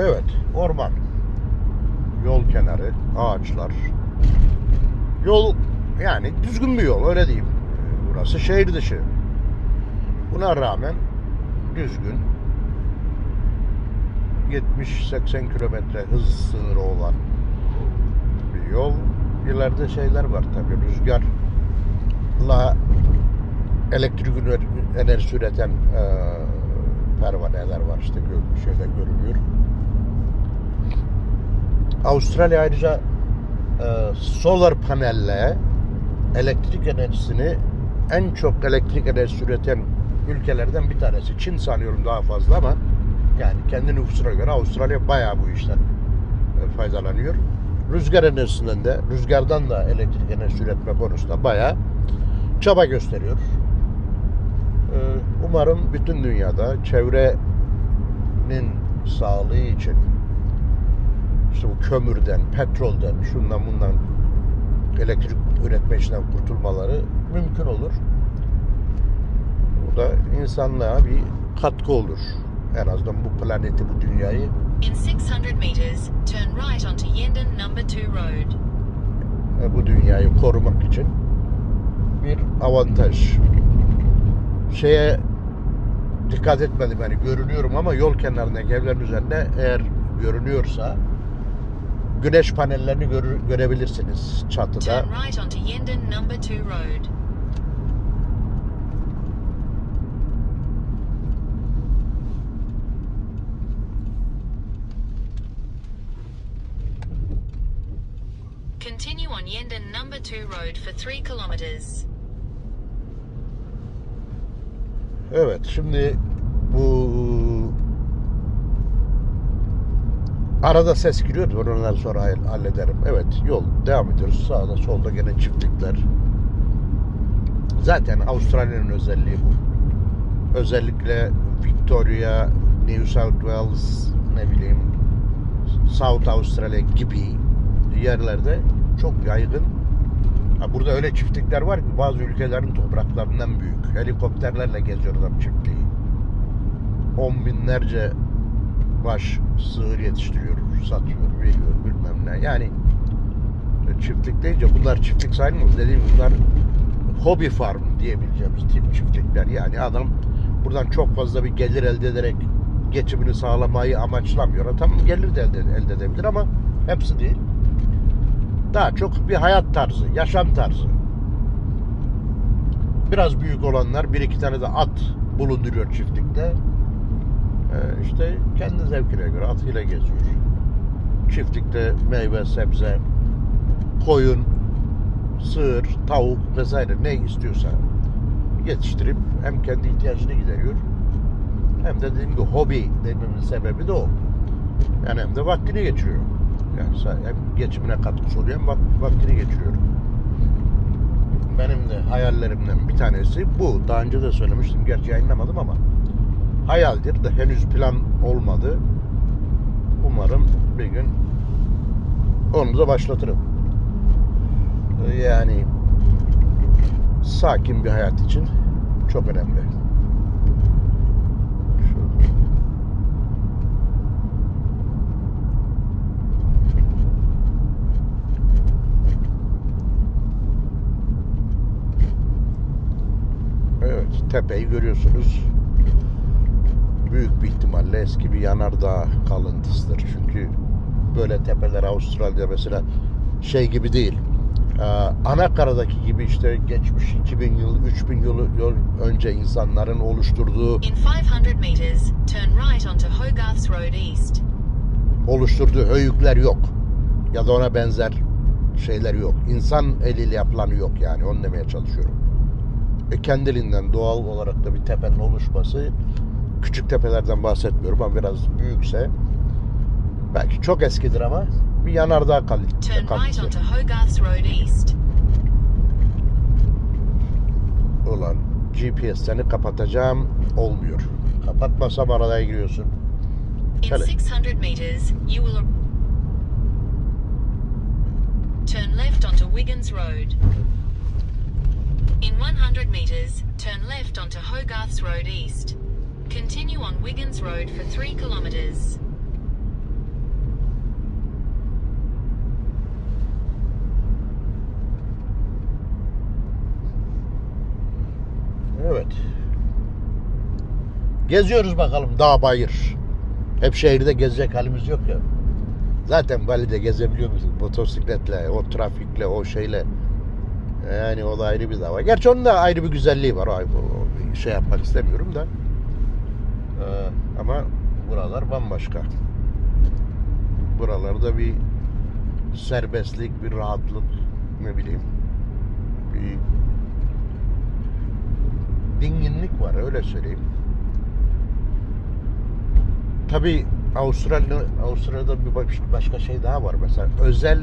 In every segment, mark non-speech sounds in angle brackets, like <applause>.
Evet, orman. Yol kenarı, ağaçlar. Yol yani düzgün bir yol öyle diyeyim. Burası şehir dışı. Buna rağmen düzgün 70-80 kilometre hız sınırı olan bir yol. İleride şeyler var tabii rüzgarla elektrik enerjisi üreten e, pervaneler var işte gö- şeyde görülüyor. Avustralya ayrıca e, solar panelle elektrik enerjisini en çok elektrik enerjisi üreten ülkelerden bir tanesi. Çin sanıyorum daha fazla ama yani kendi nüfusuna göre Avustralya bayağı bu işten e, faydalanıyor. Rüzgar enerjisinden de, rüzgardan da elektrik enerjisi üretme konusunda bayağı çaba gösteriyor. E, Umarım bütün dünyada çevrenin sağlığı için işte bu kömürden, petrolden, şundan bundan elektrik üretme işinden kurtulmaları mümkün olur. Bu da insanlığa bir katkı olur. En azından bu planeti, bu dünyayı In 600 meters, turn right onto Yendon Number 2 Road. bu dünyayı korumak için bir avantaj. Şeye dikkat etmedim yani görünüyorum ama yol kenarında evlerin üzerinde eğer görünüyorsa güneş panellerini görü- görebilirsiniz çatıda. Turn right onto Yendon Number 2 Road. Continue on Yendon Number 2 Road for 3 kilometers. Evet şimdi bu arada ses giriyordu ben onları sonra hall- hallederim. Evet yol devam ediyoruz. Sağda solda gene çiftlikler. Zaten Avustralya'nın özelliği bu. Özellikle Victoria, New South Wales, ne bileyim South Australia gibi yerlerde çok yaygın Burada öyle çiftlikler var ki bazı ülkelerin topraklarından büyük. Helikopterlerle geziyor adam çiftliği. On binlerce baş sığır yetiştiriyor, satıyor, veriyor bilmem ne. Yani e, çiftlik deyince bunlar çiftlik sayılmıyor. Dediğim bunlar hobi farm diyebileceğimiz tip çiftlikler. Yani adam buradan çok fazla bir gelir elde ederek geçimini sağlamayı amaçlamıyor. Tamam gelir de elde, elde edebilir ama hepsi değil daha çok bir hayat tarzı, yaşam tarzı. Biraz büyük olanlar bir iki tane de at bulunduruyor çiftlikte. Ee, işte kendi zevkine göre atıyla geziyor. Çiftlikte meyve, sebze, koyun, sığır, tavuk vesaire ne istiyorsa yetiştirip hem kendi ihtiyacını gideriyor hem de dediğim gibi hobi dememin sebebi de o. Yani hem de vaktini geçiriyor. Yani geçimine katkısı oluyor hem vak- vaktini geçiriyor. Benim de hayallerimden bir tanesi bu. Daha önce de söylemiştim. Gerçi yayınlamadım ama hayaldir de henüz plan olmadı. Umarım bir gün onu da başlatırım. Yani sakin bir hayat için çok önemli. Şöyle. Evet, tepeyi görüyorsunuz. Büyük bir ihtimalle eski bir yanardağ kalıntısıdır. Çünkü böyle tepeler Avustralya mesela şey gibi değil. Ee, Anakara'daki gibi işte geçmiş 2000 yıl, 3000 yıl, yıl önce insanların oluşturduğu In 500 meters, right oluşturduğu höyükler yok. Ya da ona benzer şeyler yok. İnsan eliyle yapılanı yok yani. Onu demeye çalışıyorum. E kendiliğinden doğal olarak da bir tepenin oluşması küçük tepelerden bahsetmiyorum ama biraz büyükse belki çok eskidir ama bir yanardağ kal- Turn right. Ulan GPS'lerini kapatacağım olmuyor. Kapatmasam araya giriyorsun. Şöyle. 600 meters, will turn left onto Wiggins Road. In 100 metres, turn left onto Hogarth's Road East. Continue on Wiggins Road for 3 kilometres. Evet. Geziyoruz bakalım dağ bayır. Hep şehirde gezecek halimiz yok ya. Zaten Bali'de gezebiliyor musun? Motosikletle, o trafikle, o şeyle. Yani o da ayrı bir dava. Gerçi onun da ayrı bir güzelliği var. O şey yapmak istemiyorum da. Ee, ama buralar bambaşka. Buralarda bir serbestlik, bir rahatlık, ne bileyim, bir dinginlik var öyle söyleyeyim. Tabii Avustralya Avustralya'da bir baş- başka şey daha var mesela özel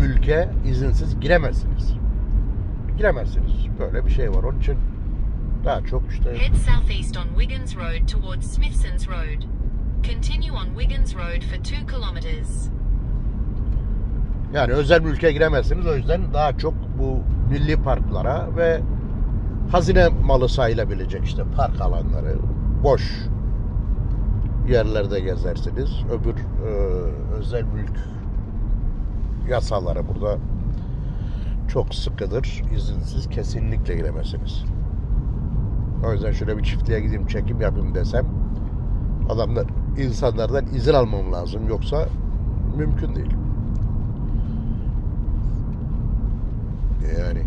mülke izinsiz giremezsiniz. Giremezsiniz. Böyle bir şey var. Onun için daha çok işte Head southeast on Wiggins Road towards Smithson's Road. Continue on Wiggins Road for 2 kilometres. Yani özel mülke giremezsiniz. O yüzden daha çok bu milli parklara ve hazine malı sayılabilecek işte park alanları, boş yerlerde gezersiniz. Öbür e, özel mülk yasaları burada çok sıkıdır. İzinsiz kesinlikle giremezsiniz. O yüzden şöyle bir çiftliğe gideyim çekim yapayım desem adamlar insanlardan izin almam lazım yoksa mümkün değil. Yani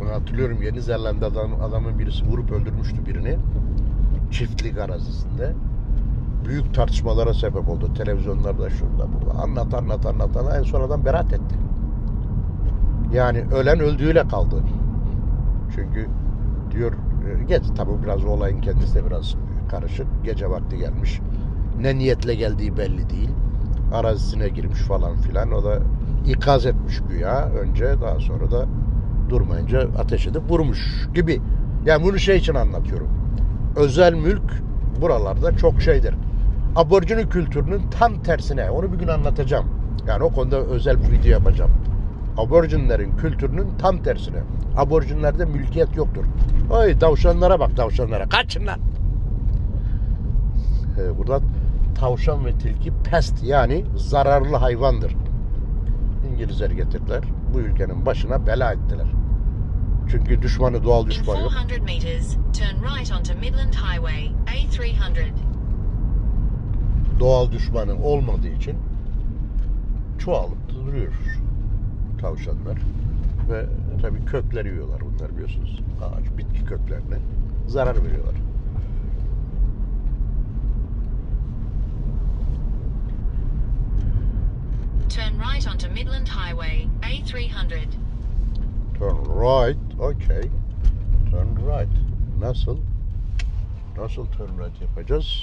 bunu hatırlıyorum Yeni Zelanda'dan adamın birisi vurup öldürmüştü birini çiftlik arazisinde. Büyük tartışmalara sebep oldu. Televizyonlarda şurada burada. Anlat anlat anlat. En son adam beraat etti. Yani ölen öldüğüyle kaldı. Çünkü diyor e, geç tabi biraz olayın kendisi de biraz karışık. Gece vakti gelmiş. Ne niyetle geldiği belli değil. Arazisine girmiş falan filan. O da ikaz etmiş güya önce daha sonra da durmayınca ateş edip vurmuş gibi. Yani bunu şey için anlatıyorum. Özel mülk buralarda çok şeydir. Aborjini kültürünün tam tersine. Onu bir gün anlatacağım. Yani o konuda özel bir video yapacağım. Aborjinlerin kültürünün tam tersine. Aborjinlerde mülkiyet yoktur. Ay tavşanlara bak tavşanlara. Kaçın lan. Ee, burada tavşan ve tilki pest yani zararlı hayvandır. İngilizler getirdiler. Bu ülkenin başına bela ettiler. Çünkü düşmanı doğal düşman yok. 400 metres, turn right onto Midland Highway, A300. Doğal düşmanı olmadığı için çoğalıp duruyor tavşanlar. Ve tabii kökleri yiyorlar bunlar biliyorsunuz. Ağaç, bitki köklerine zarar veriyorlar. Turn right onto Midland Highway, A300. Turn right. Okay. Turn right. Nasıl? Nasıl turn right yapacağız?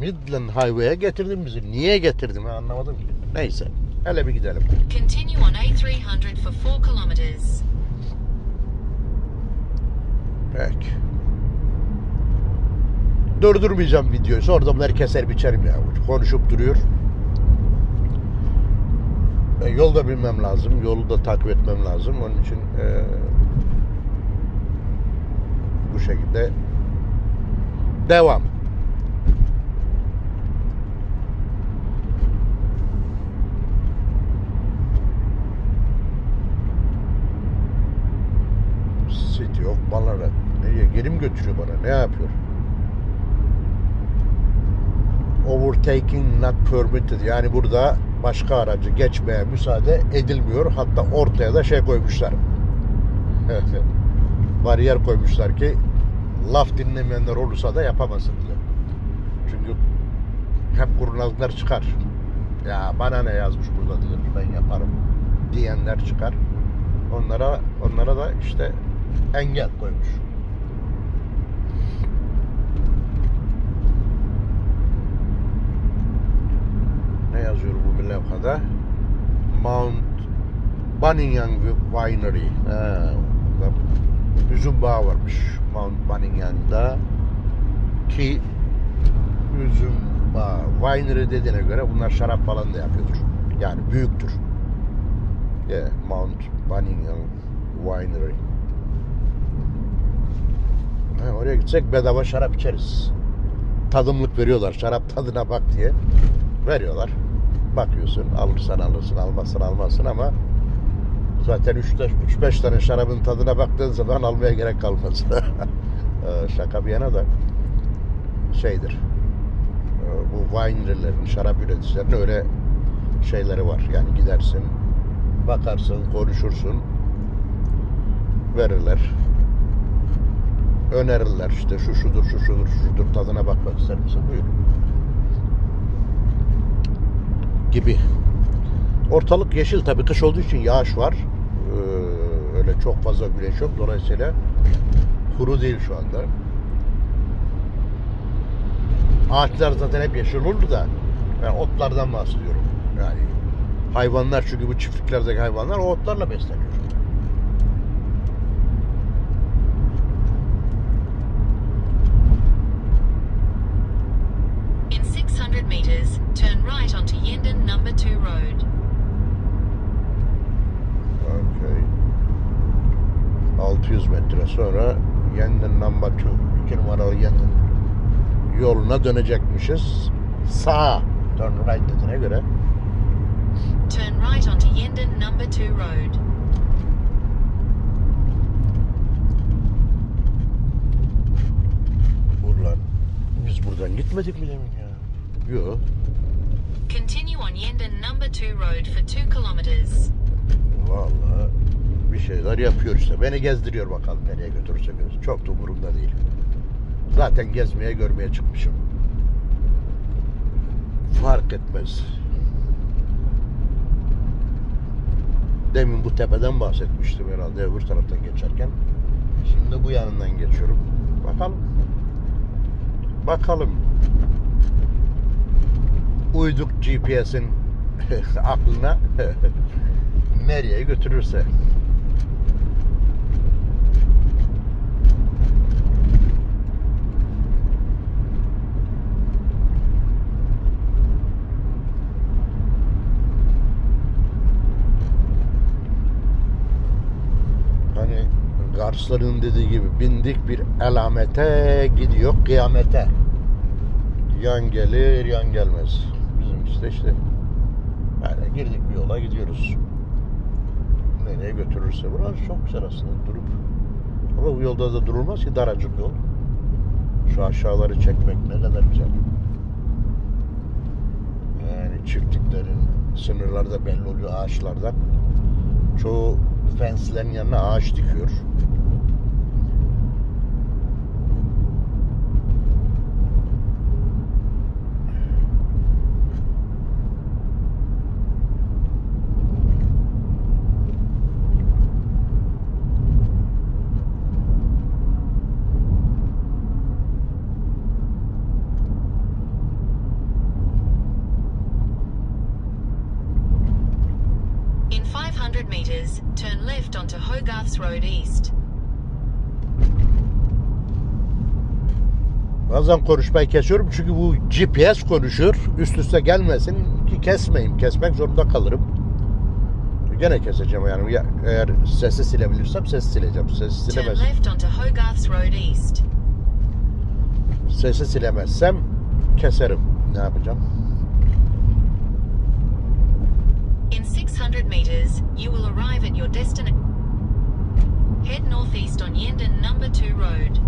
Midland Highway'e getirdin bizi. Niye getirdin ben anlamadım ki. Neyse. Hele bir gidelim. Continue on A300 for 4 kilometres. Peki. Durdurmayacağım videoyu. Sonra da bunları keser biçerim ya. Konuşup duruyor. E, yol da bilmem lazım. Yolu da takip etmem lazım. Onun için e, bu şekilde devam. City of Ballarat. Nereye? Geri mi götürüyor bana? Ne yapıyor? Overtaking not permitted. Yani burada başka aracı geçmeye müsaade edilmiyor. Hatta ortaya da şey koymuşlar. Bariyer koymuşlar ki laf dinlemeyenler olursa da yapamasın diyor. Çünkü hep kurnazlar çıkar. Ya bana ne yazmış burada diyor. Ben yaparım diyenler çıkar. Onlara onlara da işte engel koymuş. Ne yazıyor bu levhada? Mount Bunningham Winery. Ha, üzüm bağı varmış Mount Bunningham'da ki üzüm bağı winery dediğine göre bunlar şarap falan da yapıyordur. Yani büyüktür. Yeah, Mount Bunningham Winery. Oraya gitsek bedava şarap içeriz. Tadımlık veriyorlar. Şarap tadına bak diye. Veriyorlar. Bakıyorsun. Alırsan alırsın. Almazsan almazsın ama zaten 3-5 tane şarabın tadına baktığın zaman almaya gerek kalmaz. <laughs> Ee, şaka bir yana da şeydir. Ee, bu winery'lerin, şarap üreticilerinin öyle şeyleri var. Yani gidersin, bakarsın, konuşursun, verirler. Önerirler işte şu şudur, şu şudur, şu şudur tadına bakmak ister misin? Buyur. Gibi. Ortalık yeşil tabii kış olduğu için yağış var. Ee, öyle çok fazla güneş yok. Dolayısıyla kuru değil şu anda. Ağaçlar zaten hep yeşil olur da yani otlardan bahsediyorum. Yani hayvanlar çünkü bu çiftliklerdeki hayvanlar o otlarla besleniyor. In 600 meters, turn right onto Yenden Number 2 Road. Okay. 600 metre sonra Yendin number 2 2 numaralı Yendin yoluna dönecekmişiz. Sağ turn right dediğine göre Turn right onto Yenden Number 2 Road. Ulan biz buradan gitmedik mi demin Yok. Continue on Yenden Number 2 Road for 2 kilometers. Vallahi bir şeyler yapıyor işte. Beni gezdiriyor bakalım nereye götürürse götürsün. Çok da umurumda değil. Zaten gezmeye görmeye çıkmışım. Fark etmez. Demin bu tepeden bahsetmiştim herhalde öbür taraftan geçerken. Şimdi bu yanından geçiyorum. Bakalım. Bakalım. Uyduk GPS'in <laughs> aklına <laughs> nereye götürürse. Hani Garsların dediği gibi bindik bir elamete gidiyor kıyamete. Yan gelir yan gelmez. Bizim işte işte yani girdik bir yola gidiyoruz. Nereye götürürse. Burası çok güzel aslında durup. Ama bu yolda da durulmaz ki daracık yol. Şu aşağıları çekmek ne kadar güzel. Yani çiftliklerin sınırları da belli oluyor ağaçlardan. Çoğu fenslerin yanına ağaç dikiyor. In 500 meters, turn left onto Hogarth's Road East. Bazen konuşmayı kesiyorum çünkü bu GPS konuşuyor. Üst üste gelmesin ki kesmeyeyim. Kesmek zorunda kalırım. Gene keseceğim yani. Ya- Eğer sesi silebilirsem sesi sileceğim. Sesi silemez. Sesi silemezsem keserim. Ne yapacağım? In 600 meters, you will arrive at your destination. Head northeast on Yenden Number 2 Road.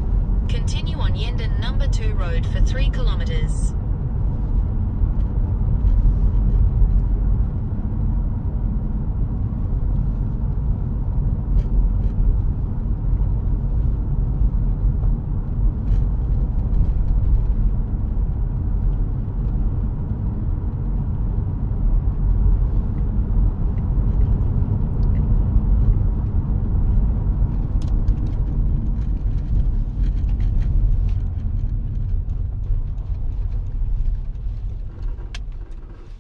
Continue on Yenden Number 2 Road for 3 kilometers.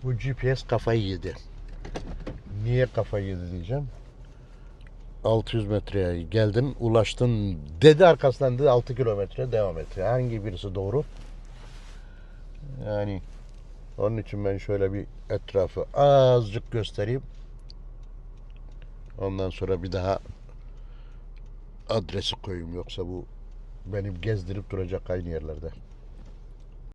Bu GPS kafayı yedi. Niye kafayı yedi diyeceğim. 600 metreye geldin, ulaştın dedi arkasından dedi 6 kilometre devam et. Hangi birisi doğru? Yani onun için ben şöyle bir etrafı azıcık göstereyim. Ondan sonra bir daha adresi koyayım yoksa bu benim gezdirip duracak aynı yerlerde.